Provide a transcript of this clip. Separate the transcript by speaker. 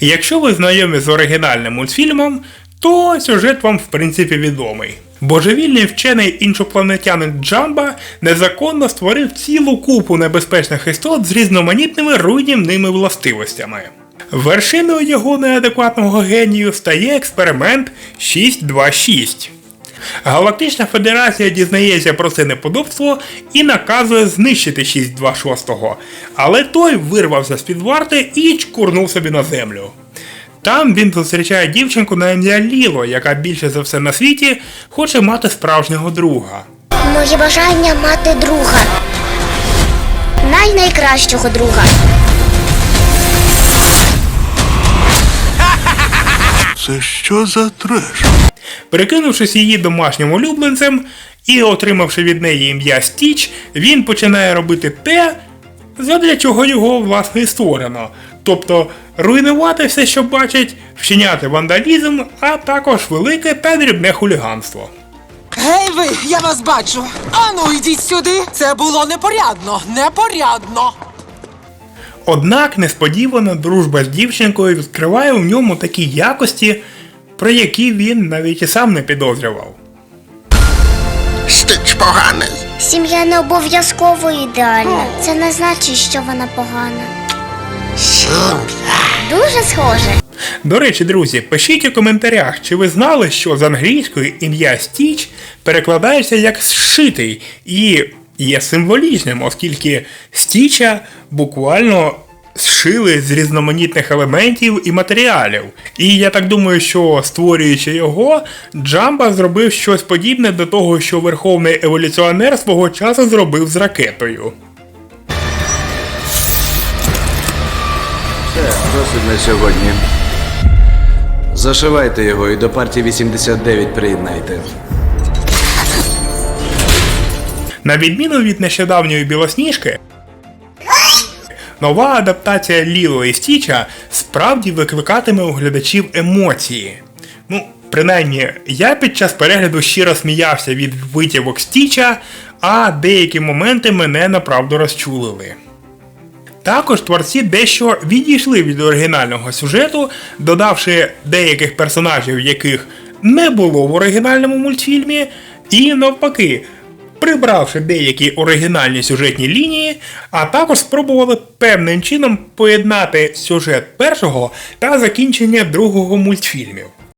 Speaker 1: Якщо ви знайомі з оригінальним мультфільмом, то сюжет вам в принципі відомий. Божевільний вчений іншопланетянин Джамба незаконно створив цілу купу небезпечних істот з різноманітними руйнівними властивостями. Вершиною його неадекватного генію стає експеримент 626. Галактична Федерація дізнається про це неподобство і наказує знищити 626-го, але той вирвався з-під варти і чкурнув собі на землю. Там він зустрічає дівчинку на ім'я Ліло, яка більше за все на світі хоче мати справжнього друга.
Speaker 2: Моє бажання мати друга. Най-найкращого друга.
Speaker 3: Це що за треш?
Speaker 1: Перекинувшись її домашнім улюбленцем і отримавши від неї ім'я Стіч, він починає робити те, задля чого його власне і створено. Тобто руйнувати все, що бачить, вчиняти вандалізм, а також велике та дрібне хуліганство.
Speaker 4: Гей ви, я вас бачу. Ану, йдіть сюди. Це було непорядно, непорядно.
Speaker 1: Однак несподівано дружба з дівчинкою відкриває у ньому такі якості, про які він навіть і сам не підозрював.
Speaker 3: Стич поганий.
Speaker 2: Сім'я не обов'язково ідеальна. Це не значить, що вона погана.
Speaker 3: Сім'я.
Speaker 2: Дуже схоже.
Speaker 1: До речі, друзі, пишіть у коментарях, чи ви знали, що з англійської ім'я Стіч перекладається як зшитий і є символічним, оскільки Стіча буквально зшили з різноманітних елементів і матеріалів. І я так думаю, що створюючи його, Джамба зробив щось подібне до того, що верховний еволюціонер свого часу зробив з ракетою.
Speaker 5: Все, досить на сьогодні. Зашивайте його і до партії 89 приєднайте.
Speaker 1: На відміну від нещодавньої білосніжки, нова адаптація Ліло і Стіча справді викликатиме у глядачів емоції. Ну, принаймні, я під час перегляду щиро сміявся від витівок Стіча, а деякі моменти мене направду розчулили. Також творці дещо відійшли від оригінального сюжету, додавши деяких персонажів, яких не було в оригінальному мультфільмі, і навпаки, прибравши деякі оригінальні сюжетні лінії, а також спробували певним чином поєднати сюжет першого та закінчення другого мультфільмів.